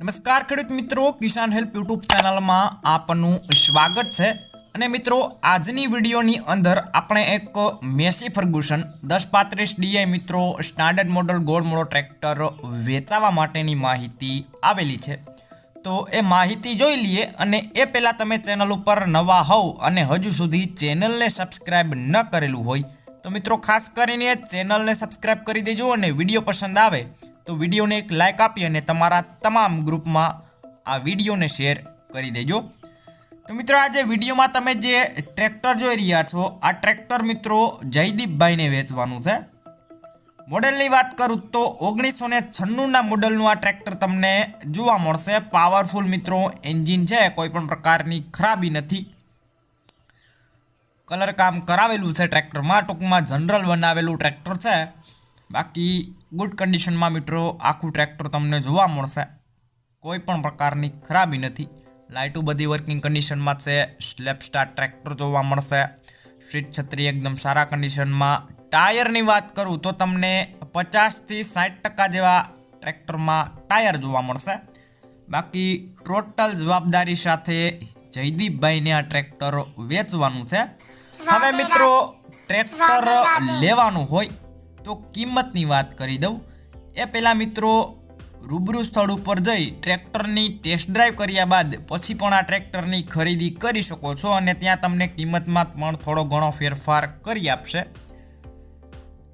નમસ્કાર ખેડૂત મિત્રો, કિસાન હેલ્પ યુટ્યુબ ચેનલમાં આપનું સ્વાગત છે. અને મિત્રો, આજની વિડીયોની અંદર આપણે એક મેસી ફર્ગુસન, દસ પાંત્રીસ ડીઆઈ મિત્રો, સ્ટાન્ડર્ડ મોડલ ગોળ મોડો ટ્રેક્ટર વેચાવા માટેની માહિતી આવેલી છે. તો એ માહિતી જોઈ લઈએ અને એ પહેલાં તમે ચેનલ ઉપર નવા હોવ અને હજુ સુધી ચેનલને સબસ્ક્રાઈબ ન કરેલું હોય, તો મિત્રો ખાસ કરીને ચેનલને સબસ્ક્રાઈબ કરી દેજો અને વીડિયો પસંદ આવે. તો વિડીયોને એક લાઇક આપી અને તમારા તમામ ગ્રુપમાં આ વિડીયોને શેર કરી દેજો. તો મિત્રો આજે વિડીયોમાં તમે જે ટ્રેક્ટર જોઈ રહ્યા છો, આ ટ્રેક્ટર મિત્રો જયદીપભાઈને વેચવાનું છે. મોડેલની વાત કરું તો ઓગણીસો ને છન્નુંના મોડલનું આ ટ્રેક્ટર તમને જોવા મળશે. પાવરફુલ મિત્રો એન્જિન છે, કોઈ પણ પ્રકારની ખરાબી નથી. કલર કામ કરાવેલું છે ટ્રેક્ટરમાં ટૂંકમાં જનરલ બનાવેલું ટ્રેક્ટર છે. બાકી ગુડ કન્ડિશનમાં મિત્રો આખું ટ્રેક્ટર તમને જોવા મળશે. કોઈ પણ પ્રકારની ખરાબી નથી. લાઇટો બધી વર્કિંગ કન્ડિશનમાં છે. સ્લેપ સ્ટાર ટ્રેક્ટર જોવા મળશે. સ્ટ્રીટ છત્રી એકદમ સારા કન્ડિશનમાં ટાયરની વાત કરું તો તમને પચાસથી સાઠ ટકા જેવા ટ્રેક્ટરમાં ટાયર જોવા મળશે. બાકી ટોટલ જવાબદારી સાથે જયદીપભાઈને આ ટ્રેક્ટર વેચવાનું છે. હવે મિત્રો ટ્રેક્ટર લેવાનું હોય તો કિંમતની વાત કરી દઉં. એ પહેલાં મિત્રો રૂબરૂ સ્થળ ઉપર જઈ ટ્રેક્ટરની ટેસ્ટ ડ્રાઈવ કર્યા બાદ પછી પણ આ ટ્રેક્ટરની ખરીદી કરી શકો છો અને ત્યાં તમને કિંમતમાં પણ થોડો ઘણો ફેરફાર કરી આપશે.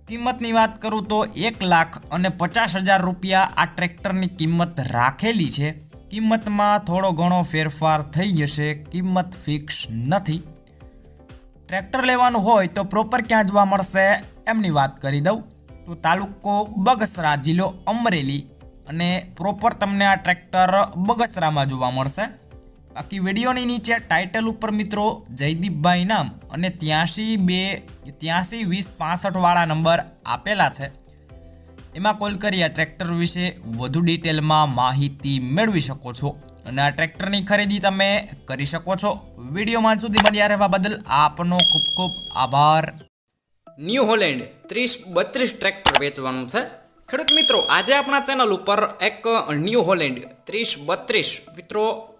કિંમતની વાત કરું તો એક લાખ અને પચાસ હજાર રૂપિયા આ ટ્રેક્ટરની કિંમત રાખેલી છે. કિંમતમાં થોડો ઘણો ફેરફાર થઈ જશે, કિંમત ફિક્સ નથી. ટ્રેક્ટર લેવાનું હોય તો પ્રોપર ક્યાં જોવા મળશે? એમની વાત કરી દઉં. તો તાલુકો બગસરા જિલ્લો અમરેલી અને પ્રોપર તમને આ ટ્રેક્ટર બગસરામાં જોવા મળશે. બાકી વિડીયોની નીચે ટાઇટલ ઉપર મિત્રો જયદીપભાઈ નામ અને ત્યાંસી બે ત્યાંસી વીસ પાસઠવાળા નંબર આપેલા છે. એમાં કોલ કરી આ ટ્રેક્ટર વિશે વધુ ડિટેલમાં માહિતી મેળવી શકો છો અને આ ટ્રેક્ટરની ખરીદી તમે કરી શકો છો. વિડીયોમાં સુધી બન્યા રહેવા બદલ આપનો ખૂબ ખૂબ આભાર. ન્યૂ હોલેન્ડ ત્રીસ, બત્રીસ ટ્રેક્ટર વેચવાનું છે. ખેડૂત મિત્રો, આજે આપણા ચેનલ ઉપર એક ન્યૂ હોલેન્ડ ત્રીસ, બત્રીસ મિત્રો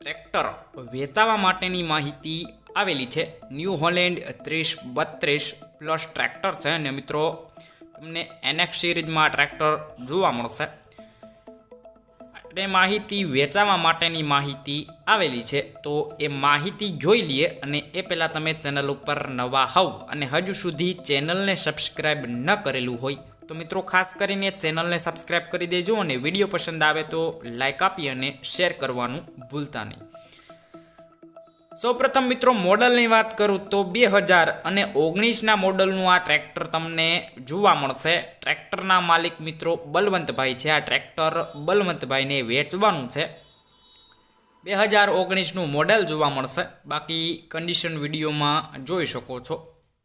ટ્રેક્ટર વેચાવા માટેની માહિતી આવેલી છે. ન્યૂ હોલેન્ડ ત્રીસ, બત્રીસ પ્લસ ટ્રેક્ટર છે. અને મિત્રો, તમને એનએક્સ સિરીઝમાં ટ્રેક્ટર જોવા મળશે. એ માહિતી વેચાવા માટેની માહિતી આવેલી છે, તો એ માહિતી જોઈ લઈએ અને એ પહેલાં તમે ચેનલ ઉપર નવા હોવ અને હજુ સુધી ચેનલને સબસ્ક્રાઈબ ન કરેલું હોય, તો મિત્રો ખાસ કરીને ચેનલને સબસ્ક્રાઈબ કરી દેજો અને વીડિયો પસંદ આવે તો લાઇક આપી અને શેર કરવાનું ભૂલતા નહીં. સૌપ્રથમ મિત્રો, મોડલની વાત કરું તો બે હજાર અને ઓગણીસના મોડલનું આ ટ્રેક્ટર તમને જોવા મળશે. ટ્રેક્ટરના માલિક મિત્રો બલવંતભાઈ છે. આ ટ્રેક્ટર બલવંતભાઈને વેચવાનું છે. બે હજાર ઓગણીસનું મોડેલ જોવા મળશે. બાકી કન્ડિશન વિડીયોમાં જોઈ શકો છો.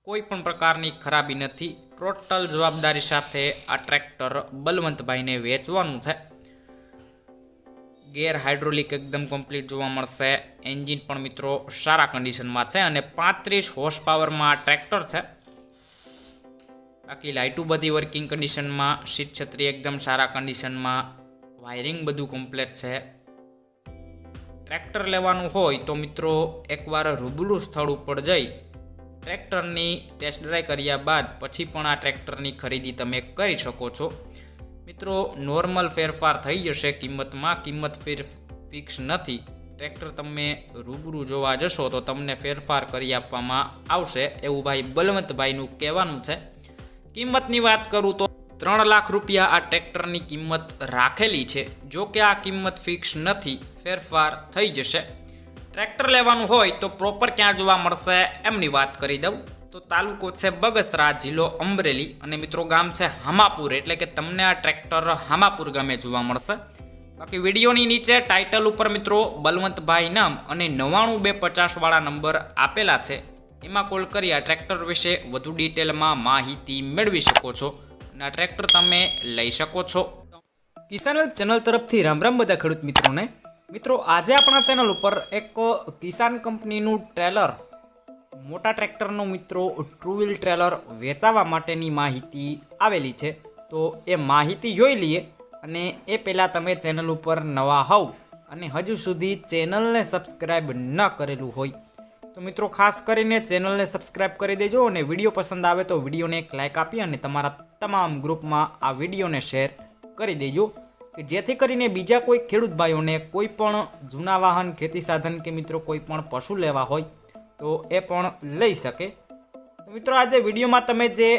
કોઈ પણ પ્રકારની ખરાબી નથી. ટોટલ જવાબદારી સાથે આ ટ્રેક્ટર બલવંતભાઈને વેચવાનું છે. ગેર હાઇડ્રોલિક એકદમ કમ્પ્લીટ જોવા મળશે. એન્જિન પણ મિત્રો સારા કન્ડિશનમાં છે અને પાંત્રીસ હોર્સ પાવરમાં ટ્રેક્ટર છે. બાકી લાઇટું બધી વર્કિંગ કન્ડિશનમાં સીટ છત્રી એકદમ સારા કન્ડિશનમાં વાયરિંગ બધું કમ્પ્લીટ છે. ટ્રેક્ટર લેવાનું હોય તો મિત્રો એકવાર રૂબરૂ સ્થળ ઉપર જઈ ટ્રેક્ટરની ટેસ્ટ ડ્રાઈવ કર્યા બાદ પછી પણ આ ટ્રેક્ટરની ખરીદી તમે કરી શકો છો. મિત્રો નોર્મલ ફેરફાર થઈ જશે, કિંમતમાં કિંમત ફેર ફિક્સ નથી. ટ્રેક્ટર તમે રૂબરૂ જોવા જશો તો તમને ફેરફાર કરી આપવામાં આવશે. એવું ભાઈ બલવંતભાઈનું કહેવાનું છે. કિંમતની વાત કરું તો ત્રણ લાખ રૂપિયા આ ટ્રેક્ટરની કિંમત રાખેલી છે. જો કે આ કિંમત ફિક્સ નથી, ફેરફાર થઈ જશે. ટ્રેક્ટર લેવાનું હોય તો પ્રોપર ક્યાં જોવા મળશે, એમની વાત કરી દઉં. તો તાલુકો છે બગસરા, જિલ્લો અમરેલી અને મિત્રો ગામ છે હામાપુર. એટલે કે તમને આ ટ્રેક્ટર હામાપુર ગામે જોવા મળશે. બાકી વિડીયોની નીચે ટાઇટલ ઉપર મિત્રો બલવંતભાઈ નામ અને નવ્વાણું બે પચાસવાળા નંબર આપેલા છે. એમાં કોલ કરી આ ટ્રેક્ટર વિશે વધુ ડિટેલમાં માહિતી મેળવી શકો છો અને આ ટ્રેક્ટર તમે લઈ શકો છો. કિસાન ચેનલ તરફથી રામ રામ બધા ખેડૂત મિત્રોને. મિત્રો આજે આપણા ચેનલ ઉપર એક કિસાન કંપનીનું ટ્રેલર મોટા ટ્રેક્ટરનું મિત્રો ટ્રુ વ્હીલ ટ્રેલર વેચાવા માટેની માહિતી આવેલી છે. તો એ માહિતી જોઈ લઈએ અને એ પહેલાં તમે ચેનલ ઉપર નવા હોવ અને હજુ સુધી ચેનલને સબસ્ક્રાઈબ ન કરેલું હોય, તો મિત્રો ખાસ કરીને ચેનલને સબસ્ક્રાઈબ કરી દેજો અને વીડિયો પસંદ આવે તો વિડીયોને એક લાઇક આપી અને તમારા તમામ ગ્રુપમાં આ વિડીયોને શેર કરી દેજો, કે જેથી કરીને બીજા કોઈ ખેડૂત ભાઈઓને કોઈ પણ જૂના વાહન, ખેતી સાધન કે મિત્રો કોઈ પણ પશુ લેવા હોય તો એ પણ લઈ શકે. મિત્રો આજે વિડીયોમાં તમે જે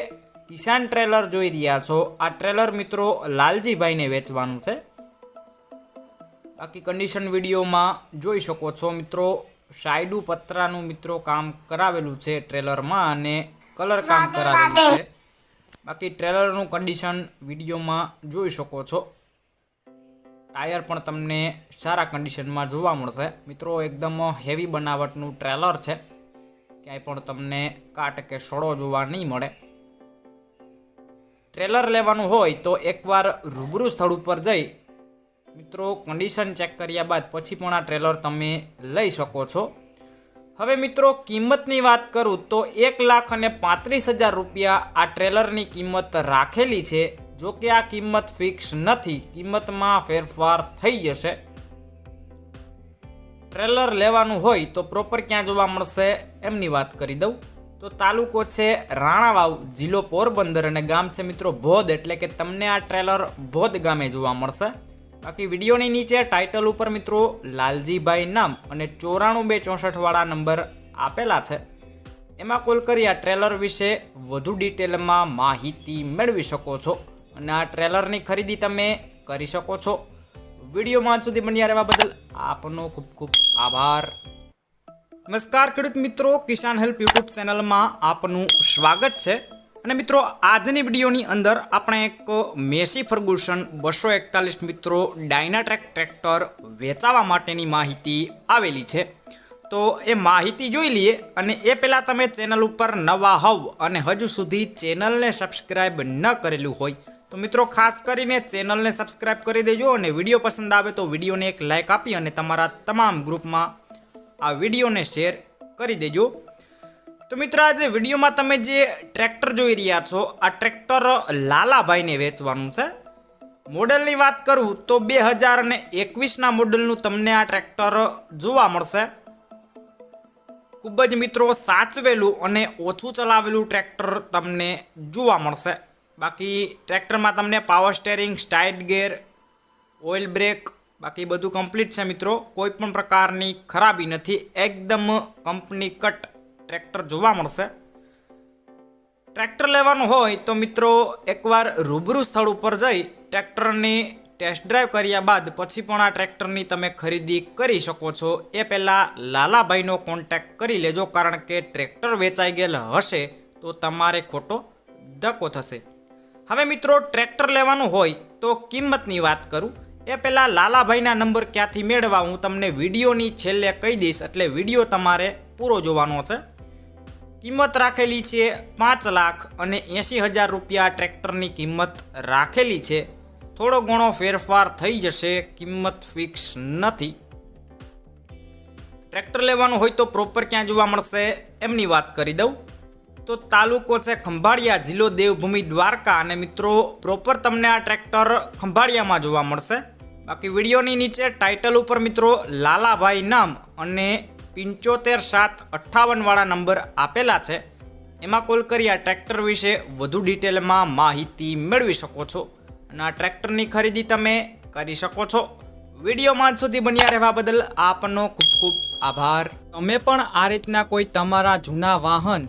કિસાન ટ્રેલર જોઈ રહ્યા છો, આ ટ્રેલર મિત્રો લાલજીભાઈને વેચવાનું છે. બાકી કન્ડિશન વિડીયોમાં જોઈ શકો છો મિત્રો, સાયડુ પતરાનું મિત્રો કામ કરાવેલું છે ટ્રેલરમાં અને કલર કામ કરાવેલું છે. બાકી ટ્રેલરનું કન્ડિશન વિડીયોમાં જોઈ શકો છો. ટાયર પણ તમને સારા કન્ડિશનમાં જોવા મળશે. મિત્રો, એકદમ હેવી બનાવટનું ટ્રેલર છે. ક્યાંય પણ તમને કાટ કે સડો જોવા નહીં મળે. ટ્રેલર લેવાનું હોય તો એકવાર રૂબરૂ સ્થળ ઉપર જઈ, મિત્રો કન્ડિશન ચેક કર્યા બાદ પછી પણ આ ટ્રેલર તમે લઈ શકો છો. હવે મિત્રો, કિંમતની વાત કરું તો એક લાખ અને પાંત્રીસ હજાર રૂપિયા આ ટ્રેલરની કિંમત રાખેલી છે. જો કે આ કિંમત ફિક્સ નથી, કિંમતમાં ફેરફાર થઈ જશે. ટ્રેલર લેવાનું હોય તો પ્રોપર ક્યાં જોવા મળશે એમની વાત કરી દઉં. તો તાલુકો છે રાણાવાવ, જિલ્લો પોરબંદર અને ગામ છે મિત્રો ભોદ, એટલે કે તમને આ ટ્રેલર ભોદ ગામે જોવા મળશે. બાકી વિડીયોની નીચે ટાઇટલ ઉપર મિત્રો લાલજીભાઈ નામ અને ચોરાણું બે ચોસઠવાળા નંબર આપેલા છે. એમાં કોલ કરી આ ટ્રેલર વિશે વધુ ડિટેલમાં માહિતી મેળવી શકો છો. અને આ ટ્રેલરની ખરીદી તમે કરી શકો છો. વિડીયોમાં સુધી બન્યા રહેવા બદલ આપનો ખૂબ ખૂબ આભાર. નમસ્કાર, ખેડૂત મિત્રો. કિસાન હેલ્પ યુટ્યુબ ચેનલમાં આપનું સ્વાગત છે. અને મિત્રો, આજની વિડીયોની અંદર આપણે એક મેસી ફર્ગુસન બસો એકતાલીસ મિત્રો ડાયનાટ્રેક ટ્રેક્ટર વેચાવા માટેની માહિતી આવેલી છે. તો એ માહિતી જોઈ લઈએ અને એ પહેલાં તમે ચેનલ ઉપર નવા હોવ અને હજુ સુધી ચેનલને સબસ્ક્રાઈબ ન કરેલું હોય તો મિત્રો, ખાસ કરીને ચેનલને સબસ્ક્રાઈબ કરી દેજો અને વીડિયો પસંદ આવે તો વિડીયોને એક લાઇક આપી અને તમારા તમામ ગ્રુપમાં આ વિડીયોને શેર કરી દેજો. તો મિત્રો, આજે વિડીયોમાં તમે જે ટ્રેક્ટર જોઈ રહ્યા છો, આ ટ્રેક્ટર લાલાભાઈને વેચવાનું છે. મોડલની વાત કરું તો બે હજાર અને એકવીસના મોડલનું તમને આ ટ્રેક્ટર જોવા મળશે. ખૂબ જ મિત્રો સાચવેલું અને ઓછું ચલાવેલું ટ્રેક્ટર તમને જોવા મળશે. બાકી ટ્રેક્ટરમાં તમને પાવર સ્ટેરિંગ સ્ટાઇટ ગેર ઓઇલ બ્રેક બાકી બધું કમ્પ્લીટ છે મિત્રો. કોઈ પણ પ્રકારની ખરાબી નથી. એકદમ કંપની કટ ટ્રેક્ટર જોવા મળશે. ટ્રેક્ટર લેવાનું હોય તો મિત્રો એકવાર રૂબરૂ સ્થળ ઉપર જઈ ટ્રેક્ટરની ટેસ્ટ ડ્રાઈવ કર્યા બાદ પછી પણ આ ટ્રેક્ટરની તમે ખરીદી કરી શકો છો. એ પહેલાં લાલાભાઈનો કોન્ટેક્ટ કરી લેજો કારણ કે ટ્રેક્ટર વેચાઈ ગયેલ હશે તો તમારે ખોટો ધક્કો થશે. હવે મિત્રો, ટ્રેક્ટર લેવાનું હોય તો કિંમતની વાત કરું. એ પહેલાં લાલાભાઈના નંબર ક્યાંથી મેળવવા હું તમને વિડીયોની છેલ્લે કહી દઈશ, એટલે વીડિયો તમારે પૂરો જોવાનો છે. કિંમત રાખેલી છે પાંચ લાખ અને એંશી હજાર રૂપિયા ટ્રેક્ટરની કિંમત રાખેલી છે. થોડો ઘણો ફેરફાર થઈ જશે, કિંમત ફિક્સ નથી. ટ્રેક્ટર લેવાનું હોય તો પ્રોપર ક્યાં જોવા મળશે, એમની વાત કરી દઉં. તો તાલુકો છે ખંભાળિયા, જિલ્લો દેવભૂમિ દ્વારકા. અને મિત્રો પ્રોપર તમને આ ટ્રેક્ટર ખંભાળિયામાં જોવા મળશે. બાકી વિડીયોની નીચે ટાઇટલ ઉપર મિત્રો, લાલાભાઈ નામ અને પંચોતેર સાત અઠ્ઠાવનવાળા નંબર આપેલા છે. એમાં કોલ કરી આ ટ્રેક્ટર વિશે વધુ ડિટેલમાં માહિતી મેળવી શકો છો. અને આ ટ્રેક્ટરની ખરીદી તમે કરી શકો છો. વિડીયોમાં સુધી બન્યા રહેવા બદલ આપનો ખૂબ ખૂબ આભાર. તમે પણ આ રીતના કોઈ તમારા જૂના વાહન